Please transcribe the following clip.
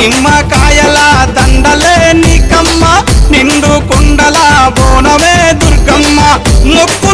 నిమ్మకాయల దండలే నీకమ్మ నిండు కుండల బోనమే దుర్గమ్మ. ముక్కు